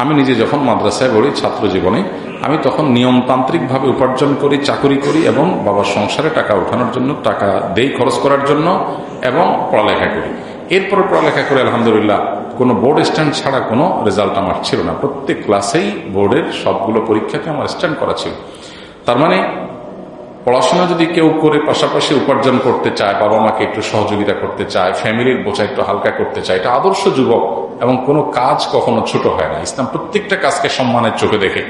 আমি নিজে যখন মাদ্রাসায় পড়ি ছাত্র জীবনে আমি তখন নিয়মতান্ত্রিকভাবে উপার্জন করি, চাকরি করি এবং বাবার সংসারে টাকা ওঠানোর জন্য, টাকা দেই খরচ করার জন্য এবং পড়ালেখা করি। এরপর পড়ালেখা করে আলহামদুলিল্লাহ কোনো বোর্ড স্ট্যান্ড ছাড়া কোনো রেজাল্ট আমার ছিল না। প্রত্যেক ক্লাসেই বোর্ডের সবগুলো পরীক্ষাকে আমার স্ট্যান্ড করা ছিল। তার মানে পড়াশোনা যদি কেউ করে পাশাপাশি উপার্জন করতে চায় বাবা মাকে একটু সহযোগিতা করতে চায়, ফ্যামিলির বোঝা একটু হালকা করতে চায়, এটা আদর্শ যুবক এবং কোনো কাজ কখনো ছোট হয় না। ইসলাম প্রত্যেকটা কাজকে সম্মানের চোখে দেখে।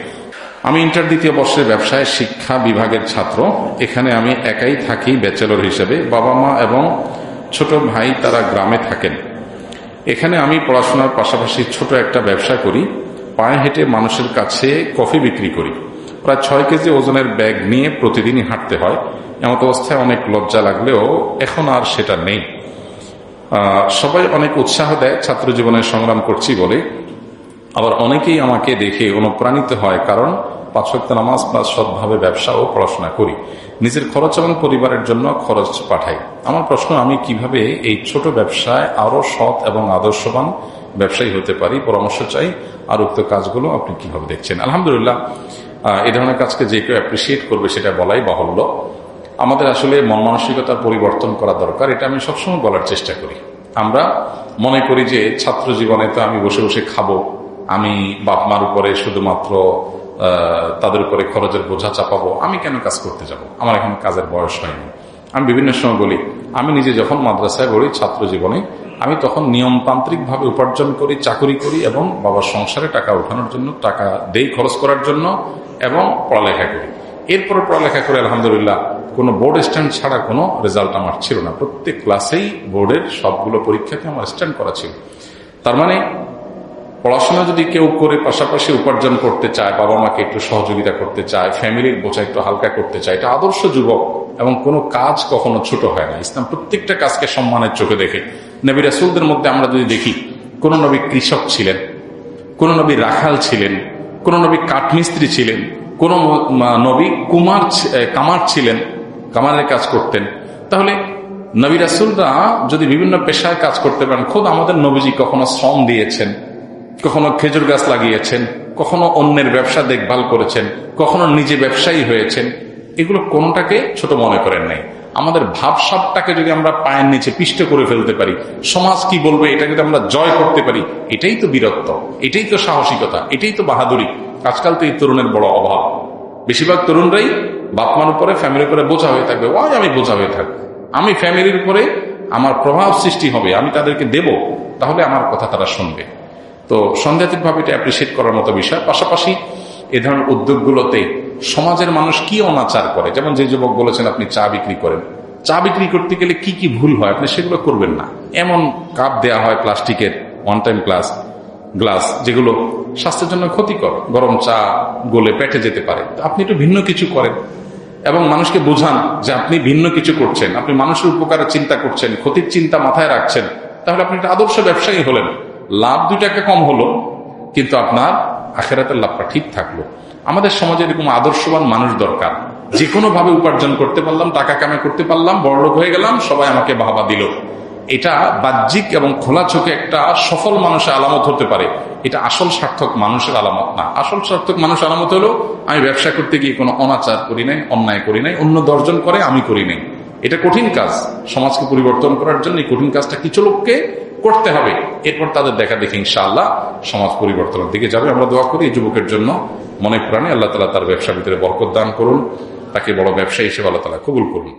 আমি ইন্টার দ্বিতীয় বর্ষের ব্যবসায় শিক্ষা বিভাগের ছাত্র। এখানে আমি একাই থাকি ব্যাচেলর হিসেবে। বাবা মা এবং ছোট ভাই তারা গ্রামে থাকেন। এখানে আমি পড়াশোনার পাশাপাশি ছোট একটা ব্যবসা করি। পায়ে হেঁটে মানুষের কাছে কফি বিক্রি করি। প্রায় ছয় কেজি ওজনের ব্যাগ নিয়ে প্রতিদিনই হাঁটতে হয়। এমত অবস্থায় অনেক লজ্জা লাগলেও এখন আর সেটা নেই। সবাই অনেক উৎসাহ দেয়, ছাত্র জীবনে সংগ্রাম করছি বলে। আবার অনেকেই আমাকে দেখে অনুপ্রাণিত হয়, কারণ পাঁচ ওয়াক্ত নামাজ প্লাস সৎভাবে ব্যবসা ও পড়াশোনা করি। নিজের খরচ এবং পরিবারের জন্য খরচ পাঠাই। আমার প্রশ্ন, আমি কীভাবে এই ছোট ব্যবসায় আরও সৎ এবং আদর্শবান ব্যবসায়ী হতে পারি? পরামর্শ চাই। আর উক্ত কাজগুলো আপনি কীভাবে দেখছেন? আলহামদুলিল্লাহ এ ধরনের কাজকে যে কেউ অ্যাপ্রিসিয়েট করবে সেটা বলাই বাহুল্য। আমাদের আসলে মন মানসিকতার পরিবর্তন করা দরকার, এটা আমি সবসময় বলার চেষ্টা করি। আমরা মনে করি যে ছাত্র জীবনে তো আমি বসে বসে খাব, আমি বাপ মার উপরে শুধুমাত্র তাদের উপরে খরচের বোঝা চাপাবো, আমি কেন কাজ করতে যাব? আমার এখন কাজের বয়স হয়নি। আমি বিভিন্ন সময় বলি, আমি নিজে যখন মাদ্রাসায় পড়ি ছাত্র জীবনে, আমি তখন নিয়মতান্ত্রিকভাবে উপার্জন করি, চাকরি করি এবং বাবার সংসারে টাকা ওঠানোর জন্য, টাকা দেই খরচ করার জন্য এবং পড়ালেখা করি। এরপর পড়ালেখা করে আলহামদুলিল্লাহ কোনো বোর্ড স্ট্যান্ড ছাড়া কোনো রেজাল্ট আমার ছিল না। প্রত্যেক ক্লাসেই বোর্ডের সবগুলো পরীক্ষাতে আমার স্ট্যান্ড করা ছিল। তার মানে পড়াশোনা যদি কেউ করে পাশাপাশি উপার্জন করতে চায়, বাবা মাকে একটু সহযোগিতা করতে চায় ফ্যামিলির বোঝা একটু হালকা করতে চায়, এটা আদর্শ যুবক এবং কোনো কাজ কখনো ছোট হয় না। ইসলাম প্রত্যেকটা কাজকে সম্মানের চোখে দেখে। নবী রাসুলদের মধ্যে আমরা যদি দেখি, কোন নবী কৃষক ছিলেন, কোন নবী রাখাল ছিলেন, কোন নবী কাঠমিস্ত্রি ছিলেন, কোন নবী কুমার কামার ছিলেন কামারের কাজ করতেন। তাহলে নবী রাসুলরা যদি বিভিন্ন পেশায় কাজ করতে পারেন, খোদ আমাদের নবীজি কখনো শ্রম দিয়েছেন, কখনো খেজুর গাছ লাগিয়েছেন, কখনো অন্যের ব্যবসা দেখভাল করেছেন, কখনো নিজে ব্যবসায়ী হয়েছেন, এগুলো কোনটাকে ছোট মনে করেন নাই। আমাদের ভাবসাবটাকে যদি আমরা পায়ের নিচে পিষ্ট করে ফেলতে পারি, সমাজ কি বলবে, এটা যদি আমরা জয় করতে পারি, এটাই তো বীরত্ব, এটাই তো সাহসিকতা, এটাই তো বাহাদুরি। আজকাল তো এই তরুণের বড় অভাব। বেশিরভাগ তরুণরাই বাপমার উপরে ফ্যামিলির উপরে বোঝা হয়ে থাকবে। ওই আমি বোঝা হয়ে থাকব। আমি ফ্যামিলির উপরে আমার প্রভাব সৃষ্টি হবে, আমি তাদেরকে দেব, তাহলে আমার কথা তারা শুনবে। তো সন্দেহাতীতভাবে এটা অ্যাপ্রিসিয়েট করার মতো বিষয়। পাশাপাশি এ ধরনের উদ্যোগগুলোতে সমাজের মানুষ কি অনাচার করে? যেমন যে যুবক বলেছেন, আপনি চা বিক্রি করেন। চা বিক্রি করতে গেলে কি কি ভুল হয়? আপনি সেগুলো করবেন না। এমন কাপ দেয়া হয় প্লাস্টিকের ওয়ান টাইম গ্লাস গ্লাস যেগুলো স্বাস্থ্যের জন্য ক্ষতিকর। গরম চা গলে পেটে যেতে পারে। আপনি একটু ভিন্ন কিছু করেন। এবং মানুষকে বোঝান যে আপনি ভিন্ন কিছু করছেন, আপনি মানুষের উপকারের চিন্তা করছেন, ক্ষতির চিন্তা মাথায় রাখছেন, তাহলে আপনি একটা আদর্শ ব্যবসায়ী হলেন। লাভ দুই টাকা কম হলো, কিন্তু আপনার আখেরাতের লাভটা ঠিক থাকল। আমাদের সমাজে এরকম আদর্শবান মানুষ দরকার। যে কোনো ভাবে উপার্জন করতে পারলাম, টাকা কামাই করতে পারলাম, বড়লোক হয়ে গেলাম, সবাই আমাকে বাহবা দিল। এটা বাহ্যিক এবং খোলা চোখে একটা সফল মানুষের আলামত হতে পারে। এটা আসল সার্থক মানুষের আলামত না। আসল সার্থক মানুষ আলামত হলো, আমি ব্যবসা করতে গিয়ে কোনো অনাচার করি নাই, অন্যায় করি নাই, অন্য দর্জন করে আমি করি নাই। এটা কঠিন কাজ। সমাজকে পরিবর্তন করার জন্য এই কঠিন কাজটা কিছু লোককে করতে হবে। এরপর তাদের দেখা দেখে ইনশাআল্লাহ সমাজ পরিবর্তনের দিকে যাবে। আমরা দোয়া করি এই যুবকের জন্য। মনে প্রাণে আল্লাহ তালা তার ব্যবসার ভিতরে বরকত দান করুন। তাকে বড় ব্যবসায়ী হিসেবে আল্লাহ তালা কবুল করুন।